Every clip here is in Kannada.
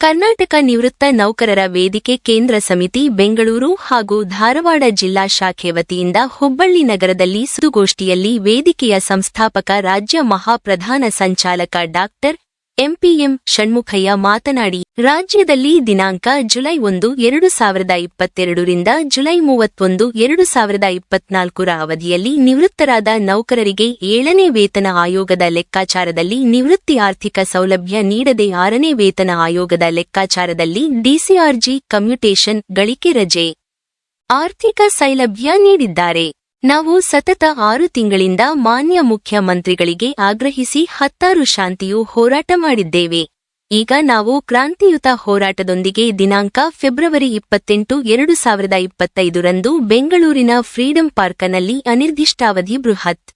ಕರ್ನಾಟಕ ನಿವೃತ್ತ ನೌಕರರ ವೇದಿಕೆ ಕೇಂದ್ರ ಸಮಿತಿ ಬೆಂಗಳೂರು ಹಾಗೂ ಧಾರವಾಡ ಜಿಲ್ಲಾ ಶಾಖೆ ವತಿಯಿಂದ ಹುಬ್ಬಳ್ಳಿ ನಗರದಲ್ಲಿ ಸುದ್ದಿಗೋಷ್ಠಿಯಲ್ಲಿ ವೇದಿಕೆಯ ಸಂಸ್ಥಾಪಕ ರಾಜ್ಯ ಮಹಾಪ್ರಧಾನ ಸಂಚಾಲಕ ಡಾಕ್ಟರ್ ಎಂಪಿಎಂ ಷಣ್ಮುಖಯ್ಯ ಮಾತನಾಡಿ, ರಾಜ್ಯದಲ್ಲಿ ದಿನಾಂಕ ಜುಲೈ ಒಂದು, ಎರಡು ಸಾವಿರದ ಇಪ್ಪತ್ತೆರಡರಿಂದ ಜುಲೈ ಮೂವತ್ತೊಂದು, ಎರಡು ಸಾವಿರದ ಇಪ್ಪತ್ನಾಲ್ಕರ ಅವಧಿಯಲ್ಲಿ ನಿವೃತ್ತರಾದ ನೌಕರರಿಗೆ ಏಳನೇ ವೇತನ ಆಯೋಗದ ಲೆಕ್ಕಾಚಾರದಲ್ಲಿ ನಿವೃತ್ತಿ ಆರ್ಥಿಕ ಸೌಲಭ್ಯ ನೀಡದೆ ಆರನೇ ವೇತನ ಆಯೋಗದ ಲೆಕ್ಕಾಚಾರದಲ್ಲಿ ಡಿಸಿಆರ್ಜಿ ಕಮ್ಯುಟೇಷನ್ ಗಳಿಕೆ ರಜೆ ಆರ್ಥಿಕ ಸೌಲಭ್ಯ ನೀಡಿದ್ದಾರೆ. ನಾವು ಸತತ ಆರು ತಿಂಗಳಿಂದ ಮಾನ್ಯ ಮುಖ್ಯಮಂತ್ರಿಗಳಿಗೆ ಆಗ್ರಹಿಸಿ ಹತ್ತಾರು ಶಾಂತಿಯು ಹೋರಾಟ ಮಾಡಿದ್ದೇವೆ. ಈಗ ನಾವು ಕ್ರಾಂತಿಯುತ ಹೋರಾಟದೊಂದಿಗೆ ದಿನಾಂಕ ಫೆಬ್ರವರಿ ಇಪ್ಪತ್ತೆಂಟು, ಎರಡು ಸಾವಿರದ ಇಪ್ಪತ್ತೈದರಂದು ಬೆಂಗಳೂರಿನ ಫ್ರೀಡಂ ಪಾರ್ಕ್ನಲ್ಲಿ ಅನಿರ್ದಿಷ್ಟಾವಧಿ ಬೃಹತ್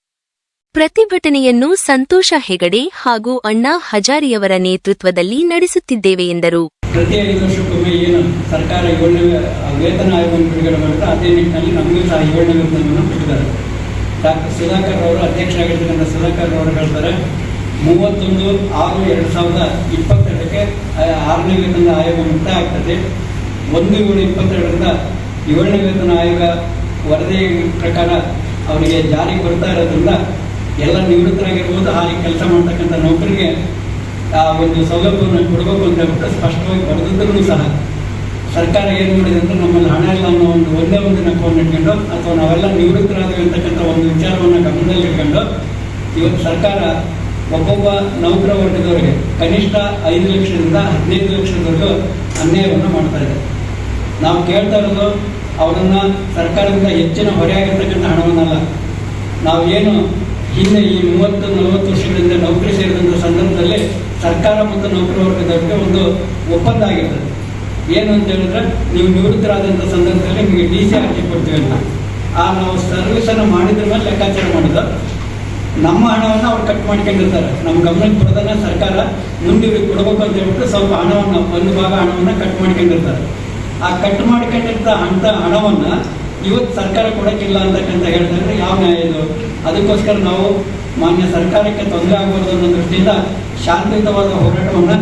ಪ್ರತಿಭಟನೆಯನ್ನು ಸಂತೋಷ ಹೆಗಡೆ ಹಾಗೂ ಅಣ್ಣಾ ಹಜಾರಿಯವರ ನೇತೃತ್ವದಲ್ಲಿ ನಡೆಸುತ್ತಿದ್ದೇವೆ ಎಂದರು. ಪ್ರತಿ ಐದು ವರ್ಷಕ್ಕೊಮ್ಮೆ ಏನು ಸರ್ಕಾರ ಏಳನೇ ವೇತನ ಆಯೋಗವನ್ನು ಬಿಡುಗಡೆ ಮಾಡುತ್ತೆ ಅದೇ ನಿಟ್ಟಿನಲ್ಲಿ ನಮಗೂ ಸಹ ಏಳನೇ ವೇತನವನ್ನು ಬಿಟ್ಟಿದ್ದಾರೆ ಡಾಕ್ಟರ್ ಸುಧಾಕರ್ ಅವರು ಅಧ್ಯಕ್ಷರಾಗಿರ್ತಕ್ಕಂಥ ಸುಧಾಕರ್ ಅವರು ಹೇಳ್ತಾರೆ, ಮೂವತ್ತೊಂದು ಆರು ಎರಡು ಸಾವಿರದ ಇಪ್ಪತ್ತೆರಡಕ್ಕೆ ಆರನೇ ವೇತನ ಆಯೋಗ ಮುಕ್ತಾಯ ಆಗ್ತದೆ. ಒಂದು ಏಳು ಇಪ್ಪತ್ತೆರಡರಿಂದ ಏಳನೇ ವೇತನ ಆಯೋಗ ವರದಿ ಪ್ರಕಾರ ಅವರಿಗೆ ಜಾರಿಗೆ ಬರ್ತಾ ಇರೋದ್ರಿಂದ ಎಲ್ಲ ನಿವೃತ್ತರಾಗಿರ್ಬೋದು, ಹಾಗೆ ಕೆಲಸ ಮಾಡ್ತಕ್ಕಂಥ ನೌಕರಿಗೆ ಆ ಒಂದು ಸೌಲಭ್ಯವನ್ನು ಕೊಡಬೇಕು ಅಂತ ಹೇಳ್ಬಿಟ್ಟು ಸ್ಪಷ್ಟವಾಗಿ ಬರೆದಿದ್ದರೂ ಸಹ ಸರ್ಕಾರ ಏನು ಮಾಡಿದೆ ಅಂದರೆ ನಮ್ಮಲ್ಲಿ ಹಣ ಇಲ್ಲ ಅನ್ನೋ ಒಂದು ಒಂದೇ ಒಂದು ನೆಪವನ್ನು ಇಟ್ಕೊಂಡು ಅಥವಾ ನಾವೆಲ್ಲ ನಿವೃತ್ತರಾದ್ವಿ ಅಂತಕ್ಕಂಥ ಒಂದು ವಿಚಾರವನ್ನು ಗಮನದಲ್ಲಿ ಇಟ್ಕೊಂಡು ಇವತ್ತು ಸರ್ಕಾರ ಒಬ್ಬೊಬ್ಬ ನೌಕರ ವರ್ಗದವರಿಗೆ ಕನಿಷ್ಠ ಐದು ಲಕ್ಷದಿಂದ ಹದಿನೈದು ಲಕ್ಷದವರೆಗೂ ಅನ್ಯಾಯವನ್ನು ಮಾಡ್ತಾ ಇದೆ. ನಾವು ಕೇಳ್ತಾ ಇರೋದು ಅವರನ್ನು ಸರ್ಕಾರದಿಂದ ಹೆಚ್ಚಿನ ಹೊರೆಯಾಗಿರ್ತಕ್ಕಂಥ ಹಣವನ್ನಲ್ಲ. ನಾವು ಏನು ಹಿಂದೆ ಈ ಮೂವತ್ತು ನಲವತ್ತು ವರ್ಷಗಳಿಂದ ನೌಕರಿ ಸೇರಿದಂಥ ಸಂದರ್ಭದಲ್ಲಿ ಸರ್ಕಾರ ಮತ್ತು ನೌಕರ ವರ್ಗದವರಿಗೆ ಒಂದು ಒಪ್ಪಂದ ಆಗಿರ್ತದೆ ಏನು ಅಂತ ಹೇಳಿದ್ರೆ, ನೀವು ನಿವೃತ್ತರಾದಂಥ ಸಂದರ್ಭದಲ್ಲಿ ನಿಮಗೆ ಡಿ ಸಿ ಹಾಕಿ ಕೊಡ್ತೀವಿ ಅಂತ. ಆ ನಾವು ಸರ್ವಿಸನ್ನು ಮಾಡಿದ್ರ ಮೇಲೆ ಲೆಕ್ಕಾಚಾರ ಮಾಡೋದು. ನಮ್ಮ ಹಣವನ್ನು ಅವ್ರು ಕಟ್ ಮಾಡ್ಕೊಂಡಿರ್ತಾರೆ. ನಮ್ಮ ಗಮನಕ್ಕೆ ಬರೋದನ್ನ ಸರ್ಕಾರ ಮುಂದೆ ಕೊಡಬೇಕು ಅಂತ ಹೇಳ್ಬಿಟ್ಟು ಸ್ವಲ್ಪ ಹಣವನ್ನು, ಒಂದು ಭಾಗ ಹಣವನ್ನು ಕಟ್ ಮಾಡ್ಕೊಂಡಿರ್ತಾರೆ. ಆ ಕಟ್ ಮಾಡ್ಕೊಂಡಿರ್ತ ಅಂತ ಹಣವನ್ನು ಇವತ್ತು ಸರ್ಕಾರ ಕೊಡೋಕ್ಕಿಲ್ಲ ಅಂತಕ್ಕಂಥ ಹೇಳ್ತಾರೆ ಯಾವ ನ್ಯಾಯ ಇದು? ಅದಕ್ಕೋಸ್ಕರ ನಾವು ಮಾನ್ಯ ಸರ್ಕಾರಕ್ಕೆ ತೊಂದರೆ ಆಗಬಾರ್ದು ಅನ್ನೋ ದೃಷ್ಟಿಯಿಂದ ಶಾಂತಿಯುತವಾದ ಹೋರಾಟವನ್ನು,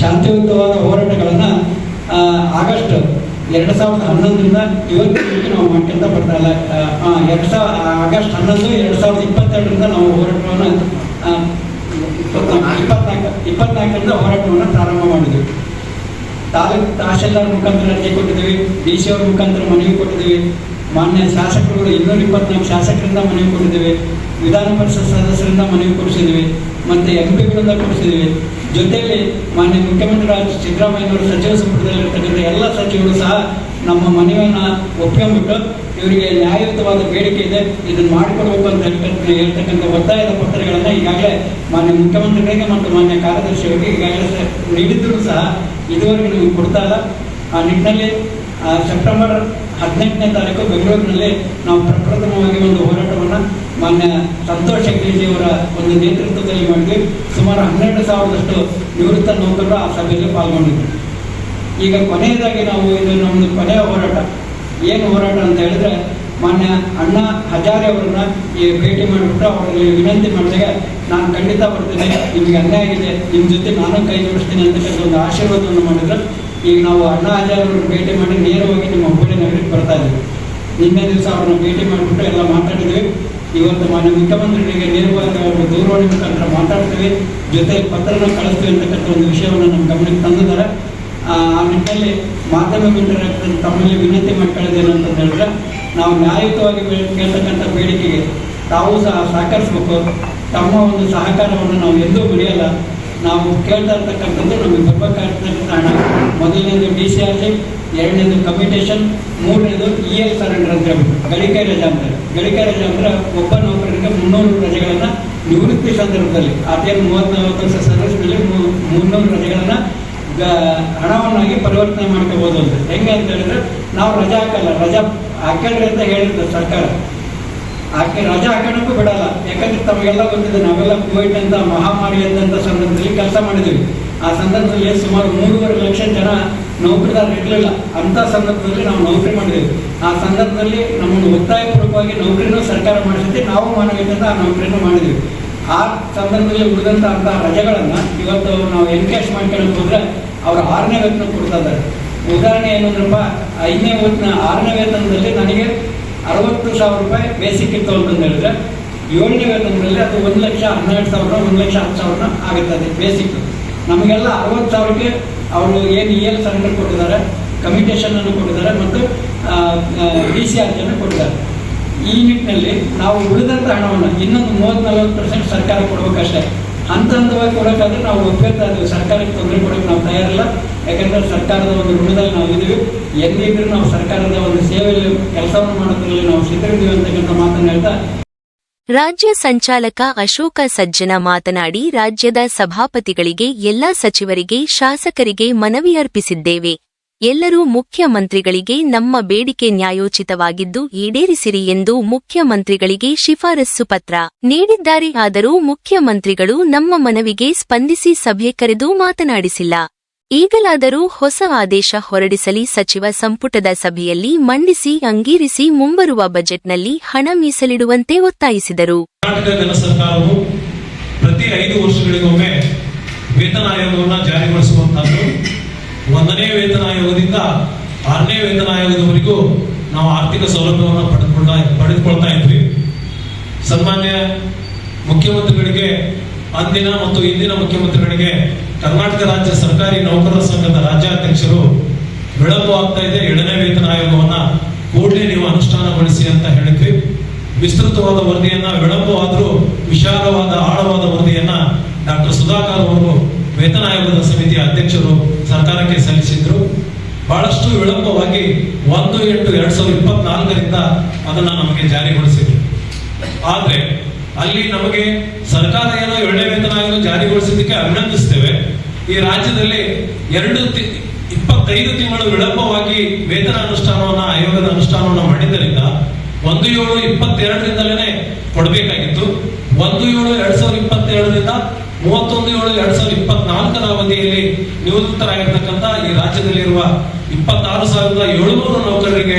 ಶಾಂತಿಯುತವಾದ ಹೋರಾಟಗಳನ್ನು ಆಗಸ್ಟ್ ಎರಡು ಸಾವಿರದ ಹನ್ನೊಂದರಿಂದ ಇವತ್ತಿನವರೆಗೆ ನಾವು ಮಾಡ್ಕೊಂತ ಬರ್ತಾ ಇಲ್ಲ. ಎರಡು ಸಾವಿರ ಆಗಸ್ಟ್ ಹನ್ನೊಂದು, ಎರಡು ಸಾವಿರದ ಇಪ್ಪತ್ತೆರಡರಿಂದ ನಾವು ಹೋರಾಟವನ್ನು ಇಪ್ಪತ್ನಾಲ್ಕು, ಇಪ್ಪತ್ನಾಲ್ಕರಿಂದ ಹೋರಾಟವನ್ನು ಪ್ರಾರಂಭ ಮಾಡಿದ್ವಿ. ತಾಲೂಕು ತಹಶೀಲ್ದಾರ್ ಮುಖಾಂತರ ಅರ್ಜಿ ಕೊಟ್ಟಿದ್ದೀವಿ ಡಿ ಸಿ ಅವ್ರ ಮುಖಾಂತರ ಮನವಿ ಕೊಟ್ಟಿದ್ದೀವಿ ಮಾನ್ಯ ಶಾಸಕರುಗಳು ಇನ್ನೂರ ಇಪ್ಪತ್ನಾಲ್ಕು ಶಾಸಕರಿಂದ ಮನವಿ ಕೊಟ್ಟಿದ್ದೇವೆ. ವಿಧಾನ ಪರಿಷತ್ ಸದಸ್ಯರಿಂದ ಮನವಿ ಕೊಡಿಸಿದ್ದೀವಿ. ಮತ್ತು ಎಂ ಪಿಗಳಿಂದ ಕೊಡಿಸಿದ್ದೀವಿ. ಜೊತೆಯಲ್ಲಿ ಮಾನ್ಯ ಮುಖ್ಯಮಂತ್ರಿಗಳಾದ ಸಿದ್ದರಾಮಯ್ಯನವರು ಸಚಿವ ಸಂಪುಟದಲ್ಲಿರ್ತಕ್ಕಂಥ ಎಲ್ಲ ಸಚಿವರು ಸಹ ನಮ್ಮ ಮನವಿಯನ್ನು ಒಪ್ಕೊಂಡ್ಬಿಟ್ಟು ಇವರಿಗೆ ನ್ಯಾಯಯುತವಾದ ಬೇಡಿಕೆ ಇದೆ. ಇದನ್ನು ಮಾಡಿಕೊಡ್ಬೇಕು ಅಂತ ಹೇಳ್ತಕ್ಕಂಥ ಒತ್ತಾಯದ ಪತ್ರಗಳನ್ನು ಈಗಾಗಲೇ ಮಾನ್ಯ ಮುಖ್ಯಮಂತ್ರಿಗಳಿಗೆ ಮತ್ತು ಮಾನ್ಯ ಕಾರ್ಯದರ್ಶಿಯವರಿಗೆ ಈಗಾಗಲೇ ನೀಡಿದ್ದರೂ ಸಹ ಇದುವರೆಗೂ ನಿಮಗೆ ಕೊಡ್ತಾ ಇಲ್ಲ. ಆ ನಿಟ್ಟಿನಲ್ಲಿ ಸೆಪ್ಟೆಂಬರ್ ಹದಿನೆಂಟನೇ ತಾರೀಕು ಬೆಂಗಳೂರಿನಲ್ಲಿ ನಾವು ಪ್ರಪ್ರಥಮವಾಗಿ ಒಂದು ಹೋರಾಟವನ್ನು ಮಾನ್ಯ ಸಂತೋಷ್ ಹೆಗ್ಡೆಜಿಯವರ ಒಂದು ನೇತೃತ್ವದಲ್ಲಿ ಮಾಡಿದ್ವಿ. ಸುಮಾರು ಹನ್ನೆರಡು ಸಾವಿರದಷ್ಟು ನಿವೃತ್ತ ನೌಕರರು ಆ ಸಭೆಯಲ್ಲಿ ಪಾಲ್ಗೊಂಡಿದ್ದರು ಈಗ ಕೊನೆಯದಾಗಿ ನಾವು ಇದು ನಮ್ಮದು ಕೊನೆಯ ಹೋರಾಟ. ಏನು ಹೋರಾಟ ಅಂತ ಹೇಳಿದ್ರೆ ಮಾನ್ಯ ಅಣ್ಣ ಹಜಾರೆ ಅವರನ್ನ ಈ ಭೇಟಿ ಮಾಡಿಬಿಟ್ಟು ಅವರಲ್ಲಿ ವಿನಂತಿ ಮಾಡಿದಾಗ ನಾನು ಖಂಡಿತ ಬರ್ತೇನೆ. ನಿಮಗೆ ಅನ್ಯಾಯ ಆಗಿದೆ. ನಿಮ್ಮ ಜೊತೆ ನಾನು ಕೈ ಜೋಡಿಸ್ತೀನಿ ಅಂತ ಒಂದು ಆಶೀರ್ವಾದವನ್ನು ಮಾಡಿದ್ರು. ಈಗ ನಾವು ಅಣ್ಣ ಹಜಾರೆ ಭೇಟಿ ಮಾಡಿ ನೇರವಾಗಿ ನಿಮ್ಮ ಹುಬ್ಬಳ್ಳಿ ನಗರಕ್ಕೆ ಬರ್ತಾ ಇದ್ದೀವಿ. ನಿನ್ನೆ ದಿವಸ ಅವ್ರನ್ನ ಭೇಟಿ ಮಾಡಿಬಿಟ್ಟು ಎಲ್ಲ ಮಾತಾಡಿದ್ವಿ. ಇವತ್ತು ಮಾನ್ಯ ಮುಖ್ಯಮಂತ್ರಿಗಳಿಗೆ ನೇರವಾಗಿ ಅವರು ದೂರವಾಣಿ ಮುಖಾಂತರ ಮಾತಾಡ್ತೀವಿ. ಜೊತೆ ಪತ್ರನ ಕಳಿಸ್ತೀವಿ ಅಂತಕ್ಕಂಥ ಒಂದು ವಿಷಯವನ್ನು ನಮ್ಮ ಗಮನಕ್ಕೆ ತಂದಿದ್ದಾರೆ. ಆ ನಿಟ್ಟಿನಲ್ಲಿ ಮಾಧ್ಯಮ ಮಿತ್ರರ ತಮ್ಮಲ್ಲಿ ವಿನಂತಿ ಅಂತ ಹೇಳಿದ್ರೆ, ನಾವು ನ್ಯಾಯಯುತವಾಗಿ ಕೇಳ್ತಕ್ಕಂಥ ಬೇಡಿಕೆಗೆ ತಾವು ಸಹ ಸಹಕರಿಸ್ಬೇಕು. ತಮ್ಮ ಒಂದು ಸಹಕಾರವನ್ನು ನಾವು ಎಂದೂ ಮರೆಯಲ್ಲ ನಾವು ಕೇಳ್ತಾ ಇರ್ತಕ್ಕಂಥದ್ದು ನಮಗೆ ಬರ್ಬೇಕಾಗಿರ್ತಕ್ಕಂಥ ಹಣ ಮೊದಲನೇದು ಡಿ ಸಿ ಆರ್ ಎರಡನೇದು ಕಮ್ಯುಟೇಷನ್ ಮೂರನೇದು ಇ ಎಲ್ ಸರೆಂಡರ್ ಅಂತ ಹೇಳ್ಬಿಟ್ಟು ಗಳಿಕೆ ರಜಾ ಅಂತಾರೆ ಗಳಿಕೆ ರಜಾ ಅಂದ್ರೆ ಒಬ್ಬ ನೌಕರರಿಗೆ ಮುನ್ನೂರು ರಜೆಗಳನ್ನು ನಿವೃತ್ತಿ ಸಂದರ್ಭದಲ್ಲಿ, ಅದೇ ಮೂವತ್ತು ನಲವತ್ತು ವರ್ಷ ಸರ್ವಿಸ್ನಲ್ಲಿ ಮುನ್ನೂರು ರಜೆಗಳನ್ನು ಹಣವನ್ನಾಗಿ ಪರಿವರ್ತನೆ ಮಾಡ್ಕೋಬಹುದು ಅಂತ. ಹೆಂಗೆ ಅಂತ ಹೇಳಿದ್ರೆ, ನಾವು ರಜಾ ಹಾಕಲ್ಲ. ರಜಾ ಹಾಕಲ್ರಿ ಅಂತ ಹೇಳಿರ್ತದೆ ಸರ್ಕಾರ. ಆಕೆ ರಜೆ ಹಾಕೋಣಕ್ಕೂ ಬಿಡಲ್ಲ. ಯಾಕಂದ್ರೆ ತಮಗೆಲ್ಲ ಗೊತ್ತಿದೆ, ನಾವೆಲ್ಲ ಕೋವಿಡ್ ಅಂತ, ಮಹಾಮಾರಿ ಅಂತ ಸಂದರ್ಭದಲ್ಲಿ ಕೆಲಸ ಮಾಡಿದ್ವಿ. ಆ ಸಂದರ್ಭದಲ್ಲಿ ಸುಮಾರು ಮೂರುವರೆ ಲಕ್ಷ ಜನ ನೌಕರಿದಾರರು ಇರಲಿಲ್ಲ. ಅಂತ ಸಂದರ್ಭದಲ್ಲಿ ನಾವು ನೌಕರಿ ಮಾಡಿದ್ವಿ. ಆ ಸಂದರ್ಭದಲ್ಲಿ ನಮ್ಮನ್ನು ಒತ್ತಾಯಪೂರ್ವಕವಾಗಿ ನೌಕರಿನೂ ಸರ್ಕಾರ ಮಾಡಿಸಿದ್ದೆ ನಾವು ಮಾನವೀಯತೆಯಿಂದ ಆ ನೌಕರಿನೂ ಮಾಡಿದ್ವಿ. ಆ ಸಂದರ್ಭದಲ್ಲಿ ಉಳಿದಂತ ಅಂತ ರಜೆಗಳನ್ನ ಇವತ್ತು ನಾವು ಎನ್ಕೇಶ್ ಮಾಡ್ಕೊಳ್ಳೋಕೆ ಹೋದ್ರೆ ಅವರು ಆರನೇ ವೇತನ ಕೊಡ್ತಾ ಇದ್ದಾರೆ. ಉದಾಹರಣೆ ಏನಂದ್ರಪ್ಪ ಐದನೇ ವೇತನ, ಆರನೇ ವೇತನದಲ್ಲಿ ನನಗೆ ಅರವತ್ತು ಸಾವಿರ ರೂಪಾಯಿ ಬೇಸಿಕ್ ಇತ್ತು ಅಂತಂದು ಹೇಳಿದ್ರೆ, ಏಳನೇ ವೇತನದಲ್ಲಿ ಅದು ಒಂದು ಲಕ್ಷ ಹನ್ನೆರಡು ಸಾವಿರ ಒಂದು ಲಕ್ಷ ಹತ್ತು ಸಾವಿರ ಆಗುತ್ತದೆ ಬೇಸಿಕ್. ನಮಗೆಲ್ಲ ಅರವತ್ತು ಸಾವಿರಕ್ಕೆ ಅವರು ಏನು ಇ ಎಲ್ ಸರೆಂಡರ್ ಕೊಟ್ಟಿದ್ದಾರೆ ಕಮ್ಯುನಿಕೇಷನ್ ಅನ್ನು ಕೊಟ್ಟಿದ್ದಾರೆ ಮತ್ತು ಡಿ ಸಿ ಆರ್ ಅನ್ನು ಕೊಟ್ಟಿದ್ದಾರೆ. ಈ ನಿಟ್ಟಿನಲ್ಲಿ ನಾವು ಉಳಿದಂಥ ಹಣವನ್ನು ಇನ್ನೊಂದು ಮೂವತ್ತು ನಲವತ್ತು ಪರ್ಸೆಂಟ್ ಸರ್ಕಾರ ಕೊಡಬೇಕಷ್ಟೇ. ಹಂತ ಹಂತವಾಗಿ ಕೊಡೋಕ್ಕಾದ್ರೆ ನಾವು ಒಪ್ಪಿರ್ತಾ ಇದ್ದೀವಿ. ಸರ್ಕಾರಕ್ಕೆ ತೊಂದರೆ ಕೊಡೋಕೆ ನಾವು ತಯಾರಿಲ್ಲ. ಯಾಕಂದರೆ ಸರ್ಕಾರದ ಒಂದು ಋಣದಲ್ಲಿ ನಾವು ಇದ್ದೀವಿ ಎಂದಿದ್ರೂ ನಾವು ಸರ್ಕಾರದ ಒಂದು ಸೇವೆಯಲ್ಲಿ ಕೆಲಸವನ್ನು ಮಾಡೋದ್ರಲ್ಲಿ ನಾವು ಸಿದ್ಧರಿದ್ದೀವಿ ಅಂತಕ್ಕಂಥ ಮಾತನ್ನು ಹೇಳ್ತಾ ರಾಜ್ಯ ಸಂಚಾಲಕ ಅಶೋಕ ಸಜ್ಜನ ಮಾತನಾಡಿ, ರಾಜ್ಯದ ಸಭಾಪತಿಗಳಿಗೆ, ಎಲ್ಲಾ ಸಚಿವರಿಗೆ, ಶಾಸಕರಿಗೆ ಮನವಿ ಅರ್ಪಿಸಿದ್ದೇವೆ. ಎಲ್ಲರೂ ಮುಖ್ಯಮಂತ್ರಿಗಳಿಗೆ ನಮ್ಮ ಬೇಡಿಕೆ ನ್ಯಾಯೋಚಿತವಾಗಿದ್ದು ಈಡೇರಿಸಿರಿ ಎಂದು ಮುಖ್ಯಮಂತ್ರಿಗಳಿಗೆ ಶಿಫಾರಸ್ಸು ಪತ್ರ ನೀಡಿದ್ದಾರೆ. ಆದರೂ ಮುಖ್ಯಮಂತ್ರಿಗಳು ನಮ್ಮ ಮನವಿಗೆ ಸ್ಪಂದಿಸಿ ಸಭೆ ಕರೆದು ಮಾತನಾಡಿಸಿಲ್ಲ. ಈಗಲಾದರೂ ಹೊಸ ಆದೇಶ ಹೊರಡಿಸಲಿ ಸಚಿವ ಸಂಪುಟದ ಸಭೆಯಲ್ಲಿ ಮಂಡಿಸಿ ಅಂಗೀರಿಸಿ ಮುಂಬರುವ ಬಜೆಟ್ನಲ್ಲಿ ಹಣ ಮೀಸಲಿಡುವಂತೆ ಒತ್ತಾಯಿಸಿದರು. ಪ್ರತಿ ಐದು ವರ್ಷಗಳಿಗೊಮ್ಮೆ ವೇತನ ಆಯೋಗವನ್ನು ಜಾರಿಗೊಳಿಸುವಂತಹದ್ದು ಒಂದನೇ ವೇತನ ಆಯೋಗದಿಂದ ಆರನೇ ವೇತನ ಆಯೋಗದವರೆಗೂ ನಾವು ಆರ್ಥಿಕ ಸೌಲಭ್ಯವನ್ನು ಪಡೆದುಕೊಳ್ತಾ ಪಡೆದುಕೊಳ್ತಾ ಇದ್ವಿ. ಸನ್ಮಾನ್ಯ ಮುಖ್ಯಮಂತ್ರಿಗಳಿಗೆ, ಅಂದಿನ ಮತ್ತು ಇಂದಿನ ಮುಖ್ಯಮಂತ್ರಿಗಳಿಗೆ ಕರ್ನಾಟಕ ರಾಜ್ಯ ಸರ್ಕಾರಿ ನೌಕರರ ಸಂಘದ ರಾಜ್ಯಾಧ್ಯಕ್ಷರು ವಿಳಂಬವಾಗ್ತಾ ಇದೆ. ಎರಡನೇ ವೇತನ ಆಯೋಗವನ್ನ ಕೂಡಲೇ ನೀವು ಅನುಷ್ಠಾನಗೊಳಿಸಿ ಅಂತ ಹೇಳಿದ್ವಿ. ವಿಸ್ತೃತವಾದ ವರದಿಯನ್ನ, ವಿಳಂಬವಾದರೂ ವಿಶಾಲವಾದ ಆಳವಾದ ವರದಿಯನ್ನ ಡಾಕ್ಟರ್ ಸುಧಾಕರ್ ಅವರು ವೇತನ ಆಯೋಗದ ಸಮಿತಿಯ ಅಧ್ಯಕ್ಷರು ಸರ್ಕಾರಕ್ಕೆ ಸಲ್ಲಿಸಿದ್ರು. ಬಹಳಷ್ಟು ವಿಳಂಬವಾಗಿ ಒಂದು ಎಂಟು ಎರಡ್ ಸಾವಿರದ ಇಪ್ಪತ್ನಾಲ್ಕರಿಂದ ಅದನ್ನ ನಮಗೆ ಜಾರಿಗೊಳಿಸಿದ್ರು. ಆದ್ರೆ ಅಲ್ಲಿ ನಮಗೆ ಸರ್ಕಾರ ಏನೋ ಎರಡನೇ ವೇತನ ಆಯೋಗ ಜಾರಿಗೊಳಿಸಿದ್ದಕ್ಕೆ ಅಭಿನಂದಿಸ್ತೇವೆ. ಈ ರಾಜ್ಯದಲ್ಲಿ ಎರಡು ಇಪ್ಪತ್ತೈದು ತಿಂಗಳು ವಿಳಂಬವಾಗಿ ವೇತನ ಅನುಷ್ಠಾನವನ್ನ, ಆಯೋಗದ ಅನುಷ್ಠಾನವನ್ನು ಮಾಡಿದ್ದರಿಂದ ಒಂದು ಏಳು ಇಪ್ಪತ್ತೆರಡರಿಂದಲೇ ಕೊಡಬೇಕಾಗಿತ್ತು. ಒಂದು ಏಳು ಎರಡ್ ಸಾವಿರದ ಇಪ್ಪತ್ತೆರಡರಿಂದ ಮೂವತ್ತೊಂದು ಏಳು ಎರಡ್ ಸಾವಿರದ ಇಪ್ಪತ್ನಾಲ್ಕರ ಅವಧಿಯಲ್ಲಿ ನಿವೃತ್ತರಾಗಿರ್ತಕ್ಕಂಥ ಈ ರಾಜ್ಯದಲ್ಲಿರುವ ಇಪ್ಪತ್ತಾರು ಸಾವಿರದ ಏಳುನೂರು ನೌಕರರಿಗೆ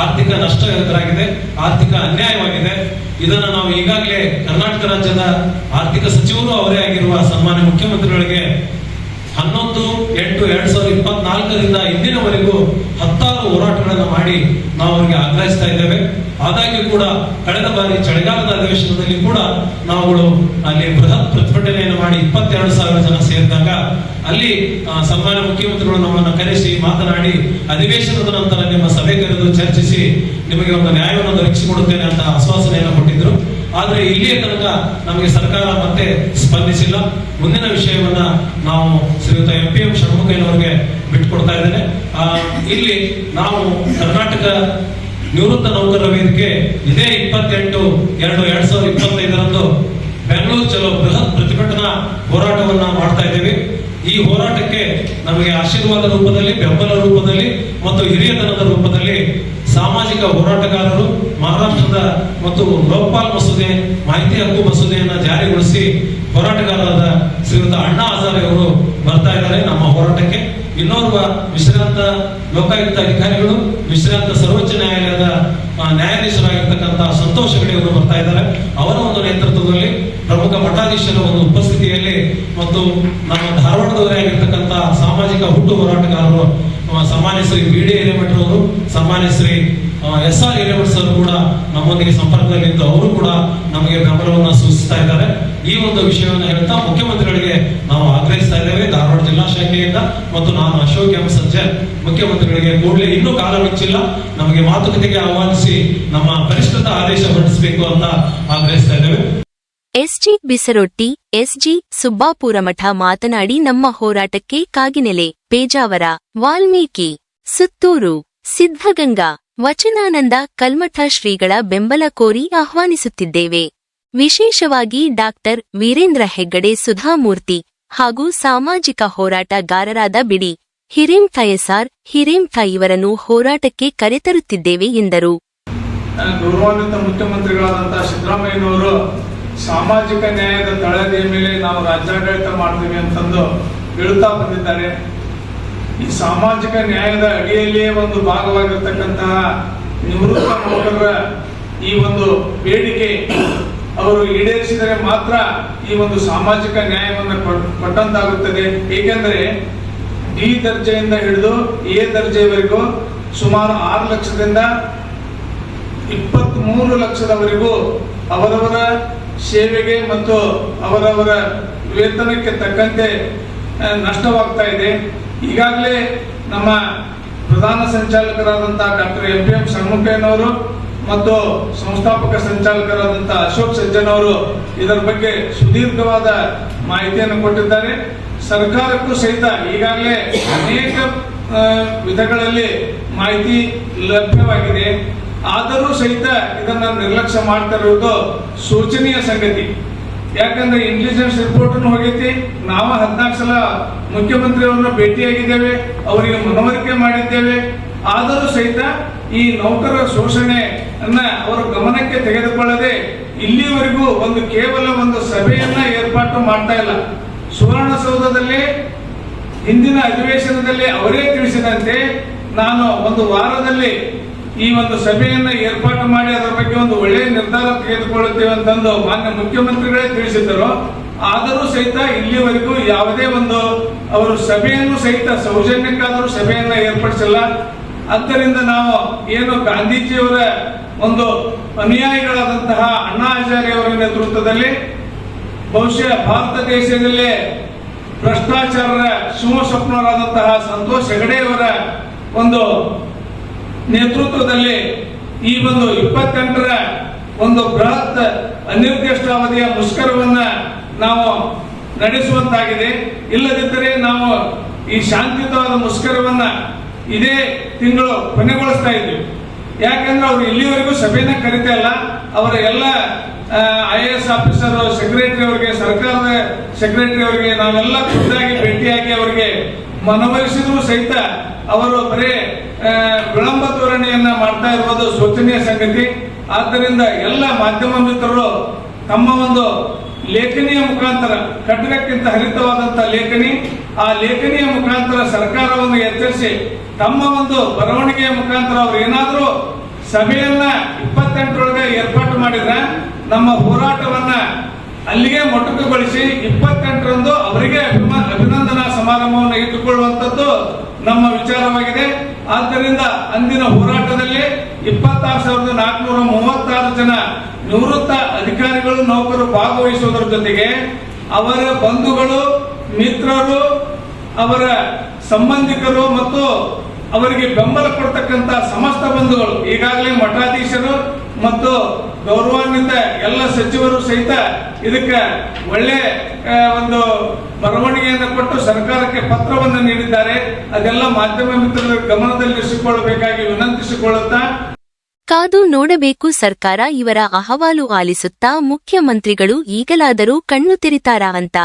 ಆರ್ಥಿಕ ನಷ್ಟ ಎದುರಾಗಿದೆ, ಆರ್ಥಿಕ ಅನ್ಯಾಯವಾಗಿದೆ. ಇದನ್ನು ನಾವು ಈಗಾಗಲೇ ಕರ್ನಾಟಕ ರಾಜ್ಯದ ಆರ್ಥಿಕ ಸಚಿವರು ಅವರೇ ಆಗಿರುವ ಸನ್ಮಾನ್ಯ ಮುಖ್ಯಮಂತ್ರಿಗಳಿಗೆ ಹನ್ನೊಂದು ಎಂಟು ಎರಡ್ ಸಾವಿರದ ಇಪ್ಪತ್ನಾಲ್ಕರಿಂದ ಇಂದಿನವರೆಗೂ ಹತ್ತಾರು ಹೋರಾಟಗಳನ್ನು ಮಾಡಿ ನಾವು ಅವರಿಗೆ ಆಗ್ರಹಿಸ್ತಾ ಇದ್ದೇವೆ. ಆದಾಗ್ಯೂ ಕೂಡ ಕಳೆದ ಬಾರಿ ಚಳಿಗಾಲದ ಅಧಿವೇಶನದಲ್ಲಿ ಕೂಡ ನಾವುಗಳು ಅಲ್ಲಿ ಬೃಹತ್ ಪ್ರತಿಭಟನೆಯನ್ನು ಮಾಡಿ ಇಪ್ಪತ್ತೆರಡು ಸಾವಿರ ಜನ ಸೇರಿದಾಗ ಅಲ್ಲಿ ಸನ್ಮಾನ್ಯ ಮುಖ್ಯಮಂತ್ರಿಗಳು ನಮ್ಮನ್ನು ಕರೆಸಿ ಮಾತನಾಡಿ ಅಧಿವೇಶನದ ನಂತರ ನಿಮ್ಮ ಸಭೆ ಕರೆದು ಚರ್ಚಿಸಿ ನಿಮಗೆ ಒಂದು ನ್ಯಾಯವನ್ನು ದೊರಕಿಸಿಕೊಡುತ್ತೇನೆ ಅಂತ ಆಶ್ವಾಸನೆಯನ್ನು ಕೊಟ್ಟಿದ್ರು. ಆದ್ರೆ ಇಲ್ಲಿಯ ತನಕ ನಮಗೆ ಸರ್ಕಾರ ಮತ್ತೆ ಸ್ಪಂದಿಸಿಲ್ಲ. ಮುಂದಿನ ವಿಷಯವನ್ನ ನಾವು ಶ್ರೀಯುತ ಎಂ ಪಿ ಎಂ ಷಣ್ಮುಖಯ್ಯನವರಿಗೆ ಬಿಟ್ಟುಕೊಡ್ತಾ ಇದ್ದೇನೆ. ಇಲ್ಲಿ ನಾವು ಕರ್ನಾಟಕ ನಿವೃತ್ತ ನೌಕರರ ವೇದಿಕೆ ಇದೇ ಇಪ್ಪತ್ತೆಂಟು ಎರಡು ಎರಡ್ ಸಾವಿರದ ಇಪ್ಪತ್ತೈದರಂದು ಬೆಂಗಳೂರು ಚಲೋ ಬೃಹತ್ ಪ್ರತಿಭಟನಾ ಹೋರಾಟವನ್ನ ಮಾಡ್ತಾ ಇದ್ದೇವೆ. ಈ ಹೋರಾಟಕ್ಕೆ ನಮಗೆ ಆಶೀರ್ವಾದ ರೂಪದಲ್ಲಿ, ಬೆಂಬಲ ರೂಪದಲ್ಲಿ ಮತ್ತು ಹಿರಿಯತನದ ರೂಪದಲ್ಲಿ ಸಾಮಾಜಿಕ ಹೋರಾಟಗಾರರು, ಮಹಾರಾಷ್ಟ್ರದ ಮತ್ತು ಲೋಕಪಾಲ್ ಮಸೂದೆ, ಮಾಹಿತಿ ಹಕ್ಕು ಮಸೂದೆಯನ್ನು ಜಾರಿಗೊಳಿಸಿ ಹೋರಾಟಗಾರರಾದ ಶ್ರೀಯುತ ಅಣ್ಣಾ ಹಜಾರೆ ಅವರು ಬರ್ತಾ ಇದ್ದಾರೆ ನಮ್ಮ ಹೋರಾಟಕ್ಕೆ. ಇನ್ನೋರ್ವ ವಿಶ್ರಾಂತ ಲೋಕಾಯುಕ್ತ ಅಧಿಕಾರಿಗಳು, ವಿಶ್ರಾಂತ ಸರ್ವೋಚ್ಚ ನ್ಯಾಯಾಲಯದ ನ್ಯಾಯಾಧೀಶರಾಗಿರ್ತಕ್ಕಂತಹ ಸಂತೋಷ ಗಡಿ ಅವರು ಬರ್ತಾ ಇದ್ದಾರೆ. ಅವರ ಒಂದು ನೇತೃತ್ವದಲ್ಲಿ ಪ್ರಮುಖ ಮಠಾಧೀಶರ ಒಂದು ಉಪಸ್ಥಿತಿಯಲ್ಲಿ ಮತ್ತು ನಮ್ಮ ಧಾರವಾಡದವರೇ ಆಗಿರ್ತಕ್ಕಂಥ ಸಾಮಾಜಿಕ ಹುಟ್ಟು ಹೋರಾಟಗಾರರು ಸನ್ಮಾನ್ಯ ಶ್ರೀ ಬಿ ಡಿ ಅವರು, ಸನ್ಮಾನ್ಯ Shri S R Hiremath sir ಕೂಡ ನಮ್ಮೊಂದಿಗೆ ಸಂಪರ್ಕದಲ್ಲಿದ್ದು ಅವರು ಕೂಡ ನಮಗೆ ಬೆಂಬಲವನ್ನು ಸೂಚಿಸ್ತಾ ಇದ್ದಾರೆ. ಈ ಒಂದು ವಿಷಯವನ್ನು ಹೇಳ್ತಾ ಮುಖ್ಯಮಂತ್ರಿಗಳಿಗೆ ನಾವು ಆಗ್ರಹಿಸ್ತಾ ಇದ್ದೇವೆ. ಧಾರವಾಡ ಜಿಲ್ಲಾ ಶಾಖೆಯಿಂದ ಮತ್ತು ನಾನು ಅಶೋಕ್ ಎಂ ಸಜ್ಜನ್ ಮುಖ್ಯಮಂತ್ರಿಗಳಿಗೆ ಕೂಡಲೇ ಇನ್ನೂ ಕಾಲ ಮಿಂಚಿಲ್ಲ ನಮಗೆ ಮಾತುಕತೆಗೆ ಆಹ್ವಾನಿಸಿ ನಮ್ಮ ಪರಿಷ್ಕೃತ ಆದೇಶ ಹೊರಡಿಸಬೇಕು ಅಂತ ಆಗ್ರಹಿಸ್ತಾ ಇದ್ದೇವೆ. ಎಸ್ಜಿ ಬಿಸರೊಟ್ಟಿ, ಎಸ್ಜಿ ಸುಬ್ಬಾಪುರಮಠ ಮಾತನಾಡಿ ನಮ್ಮ ಹೋರಾಟಕ್ಕೆ ಕಾಗಿನೆಲೆ, ಪೇಜಾವರ, ವಾಲ್ಮೀಕಿ, ಸುತ್ತೂರು, ಸಿದ್ಧಗಂಗಾ, ವಚನಾನಂದ ಕಲ್ಮಠ ಶ್ರೀಗಳ ಬೆಂಬಲ ಕೋರಿ ಆಹ್ವಾನಿಸುತ್ತಿದ್ದೇವೆ. ವಿಶೇಷವಾಗಿ ಡಾಕ್ಟರ್ ವೀರೇಂದ್ರ ಹೆಗ್ಗಡೆ ಸುಧಾಮೂರ್ತಿ ಹಾಗೂ ಸಾಮಾಜಿಕ ಹೋರಾಟಗಾರರಾದ ಬಿಡಿ ಹಿರೇಂಥ ಎಸ್ಆರ್ ಹಿರೇಂಥ ಇವರನ್ನು ಹೋರಾಟಕ್ಕೆ ಕರೆತರುತ್ತಿದ್ದೇವೆ ಎಂದರು. ಸಾಮಾಜಿಕ ನ್ಯಾಯದ ತಳದಿಯ ಮೇಲೆ ನಾವು ರಾಜ್ಯಾಡಳಿತ ಮಾಡ್ತೀವಿ ಅಂತಂದು ಹೇಳುತ್ತಾ ಬಂದಿದ್ದಾರೆ. ಈ ಸಾಮಾಜಿಕ ನ್ಯಾಯದ ಅಡಿಯಲ್ಲಿಯೇ ಒಂದು ಭಾಗವಾಗಿರ್ತಕ್ಕಂತಹ ನಿವೃತ್ತ ನೌಕರರ ಈ ಒಂದು ಬೇಡಿಕೆ ಅವರು ಈಡೇರಿಸಿದರೆ ಮಾತ್ರ ಈ ಒಂದು ಸಾಮಾಜಿಕ ನ್ಯಾಯವನ್ನು ಕೊಟ್ಟಂತಾಗುತ್ತದೆ ಏಕೆಂದರೆ ಡಿ ದರ್ಜೆಯಿಂದ ಹಿಡಿದು ಎ ದರ್ಜೆಯವರೆಗೂ ಸುಮಾರು ಆರು ಲಕ್ಷದಿಂದ ಇಪ್ಪತ್ತ್ ಮೂರು ಲಕ್ಷದವರೆಗೂ ಅವರವರ ಸೇವೆಗೆ ಮತ್ತು ಅವರವರ ವೇತನಕ್ಕೆ ತಕ್ಕಂತೆ ನಷ್ಟವಾಗ್ತಾ ಇದೆ. ಈಗಾಗಲೇ ನಮ್ಮ ಪ್ರಧಾನ ಸಂಚಾಲಕರಾದಂತಹ ಡಾಕ್ಟರ್ ಎಂ ಪಿ ಎಂ ಷಣ್ಮುಖಯ್ಯನವರು ಮತ್ತು ಸಂಸ್ಥಾಪಕ ಸಂಚಾಲಕರಾದಂತಹ ಅಶೋಕ್ ಸಜ್ಜನ್ ಅವರು ಇದರ ಬಗ್ಗೆ ಸುದೀರ್ಘವಾದ ಮಾಹಿತಿಯನ್ನು ಕೊಟ್ಟಿದ್ದಾರೆ. ಸರ್ಕಾರಕ್ಕೂ ಸಹಿತ ಈಗಾಗಲೇ ಅನೇಕ ವಿಧಗಳಲ್ಲಿ ಮಾಹಿತಿ ಲಭ್ಯವಾಗಿದೆ. ಆದರೂ ಸಹಿತ ಇದನ್ನ ನಿರ್ಲಕ್ಷ್ಯ ಮಾಡ್ತಾ ಇರುವುದು ಶೋಚನೀಯ ಸಂಗತಿ. ಯಾಕಂದ್ರೆ ಇಂಟೆಲಿಜೆನ್ಸ್ ರಿಪೋರ್ಟ್ ಹೋಗೈತಿ, ನಾವು ಹದಿನಾಲ್ಕು ಸಲ ಮುಖ್ಯಮಂತ್ರಿ ಅವರನ್ನ ಭೇಟಿಯಾಗಿದ್ದೇವೆ, ಅವರಿಗೆ ಮನವರಿಕೆ ಮಾಡಿದ್ದೇವೆ. ಆದರೂ ಸಹಿತ ಈ ನೌಕರರ ಶೋಷಣೆಯನ್ನ ಅವರ ಗಮನಕ್ಕೆ ತೆಗೆದುಕೊಳ್ಳದೆ ಇಲ್ಲಿವರೆಗೂ ಒಂದು ಕೇವಲ ಒಂದು ಸಭೆಯನ್ನ ಏರ್ಪಾಟು ಮಾಡ್ತಾ ಇಲ್ಲ. ಸುವರ್ಣಸೌಧದಲ್ಲಿ, ಹಿಂದಿನ ಅಧಿವೇಶನದಲ್ಲಿ ಅವರೇ ತಿಳಿಸಿದಂತೆ, ನಾನು ಒಂದು ವಾರದಲ್ಲಿ ಈ ಒಂದು ಸಭೆಯನ್ನು ಏರ್ಪಾಟು ಮಾಡಿ ಅದರ ಬಗ್ಗೆ ಒಂದು ಒಳ್ಳೆಯ ನಿರ್ಧಾರ ತೆಗೆದುಕೊಳ್ಳುತ್ತೇವೆ ಅಂತಂದು ಮಾನ್ಯ ಮುಖ್ಯಮಂತ್ರಿಗಳೇ ತಿಳಿಸಿದ್ದರು. ಆದರೂ ಸಹಿತ ಇಲ್ಲಿವರೆಗೂ ಯಾವುದೇ ಒಂದು ಅವರು ಸಭೆಯನ್ನು ಸಹಿತ ಸೌಜನ್ಯಕ್ಕಾದರೂ ಸಭೆಯನ್ನು ಏರ್ಪಡಿಸಿಲ್ಲ. ಆದ್ದರಿಂದ ನಾವು ಏನು ಗಾಂಧೀಜಿಯವರ ಒಂದು ಅನುಯಾಯಿಗಳಾದಂತಹ ಅಣ್ಣಾ ಅವರ ನೇತೃತ್ವದಲ್ಲಿ, ಬಹುಶಃ ಭಾರತ ದೇಶದಲ್ಲೇ ಭ್ರಷ್ಟಾಚಾರರ ಶಿವಸ್ವಪ್ನರಾದಂತಹ ಸಂತೋಷ್ ಹೆಗಡೆಯವರ ಒಂದು ನೇತೃತ್ವದಲ್ಲಿ ಈ ಒಂದು ಇಪ್ಪತ್ತೆಂಟರ ಒಂದು ಬೃಹತ್ ಅನಿರ್ದಿಷ್ಟಾವಧಿಯ ಮುಷ್ಕರವನ್ನ ನಾವು ನಡೆಸುವಂತಾಗಿದೆ. ಇಲ್ಲದಿದ್ದರೆ ನಾವು ಈ ಶಾಂತಿಯುತವಾದ ಮುಷ್ಕರವನ್ನ ಇದೇ ತಿಂಗಳು ಕೊನೆಗೊಳಿಸ್ತಾ ಇದ್ವಿ ಯಾಕಂದ್ರೆ ಅವರು ಇಲ್ಲಿವರೆಗೂ ಸಭೆನ ಕರಿತಾ ಇಲ್ಲ. ಅವರ ಎಲ್ಲ I A S officer secretary ಅವರಿಗೆ, ಸರ್ಕಾರದ ಸೆಕ್ರೆಟರಿ ಅವರಿಗೆ ನಾವೆಲ್ಲ ಖುದ್ದಾಗಿ ಭೇಟಿಯಾಗಿ ಅವರಿಗೆ ಮನವೊಲಿಸಿದ್ರು ಸಹಿತ ಅವರು ಬರೀ ವಿಳಂಬ ಧೋರಣೆಯನ್ನ ಮಾಡ್ತಾ ಇರುವುದು ಶೋಚನೀಯ ಸಂಗತಿ. ಆದ್ದರಿಂದ ಎಲ್ಲ ಮಾಧ್ಯಮ ಮಿತ್ರರು ತಮ್ಮ ಒಂದು ಲೇಖನಿಯ ಮುಖಾಂತರ, ಕಟ್ಟಡಕ್ಕಿಂತ ಹರಿತವಾದಂತಹ ಲೇಖನಿ, ಆ ಲೇಖನಿಯ ಮುಖಾಂತರ ಸರ್ಕಾರವನ್ನು ಎಚ್ಚರಿಸಿ ತಮ್ಮ ಒಂದು ಬರವಣಿಗೆಯ ಮುಖಾಂತರ ಅವ್ರು ಏನಾದರೂ ಸಭೆಯನ್ನ ಇಪ್ಪತ್ತೆಂಟರೊಳಗೆ ಏರ್ಪಾಟು ಮಾಡಿದ್ರೆ ನಮ್ಮ ಹೋರಾಟವನ್ನ ಅಲ್ಲಿಗೆ ಮೊಟಕುಗೊಳಿಸಿ ಇಪ್ಪತ್ತೆಂಟರಂದು ಅವರಿಗೆ ಅಭಿಮ- ಅಭಿನಂದನಾ ಸಮಾರಂಭವನ್ನು ಇಟ್ಟುಕೊಳ್ಳುವಂಥದ್ದು ನಮ್ಮ ವಿಚಾರವಾಗಿದೆ. ಆದ್ದರಿಂದ ಅಂದಿನ ಹೋರಾಟದಲ್ಲಿ ಇಪ್ಪತ್ತಾರು ಸಾವಿರದ ನಾಲ್ಕುನೂರ ಮೂವತ್ತಾರು ಜನ ನಿವೃತ್ತ ಅಧಿಕಾರಿಗಳು, ನೌಕರರು ಭಾಗವಹಿಸುವುದರ ಜೊತೆಗೆ ಅವರ ಬಂಧುಗಳು, ಮಿತ್ರರು, ಅವರ ಸಂಬಂಧಿಕರು ಮತ್ತು ಅವರಿಗೆ ಬೆಂಬಲ ಕೊಡ್ತಕ್ಕಂತ ಸಮಸ್ತ ಬಂಧುಗಳು, ಈಗಾಗಲೇ ಮಠಾಧೀಶರು ಮತ್ತು ಗೌರವಾನ್ವಿತ ಎಲ್ಲ ಸಚಿವರು ಸಹಿತ ಇದಕ್ಕೆ ಒಳ್ಳೆ ಒಂದು ಬರವಣಿಗೆಯನ್ನು ಕೊಟ್ಟು ಸರ್ಕಾರಕ್ಕೆ ಪತ್ರವನ್ನು ನೀಡಿದ್ದಾರೆ. ಅದೆಲ್ಲ ಮಾಧ್ಯಮ ಮಿತ್ರರ ಗಮನದಲ್ಲಿರಿಸಿಕೊಳ್ಳಬೇಕಾಗಿ ವಿನಂತಿಸಿಕೊಳ್ಳುತ್ತಾ ಕಾದು ನೋಡಬೇಕು ಸರ್ಕಾರ ಇವರ ಅಹವಾಲು ಆಲಿಸುತ್ತಾ ಮುಖ್ಯಮಂತ್ರಿಗಳು ಈಗಲಾದರೂ ಕಣ್ಣು ತೆರಿತಾರಾ ಅಂತ.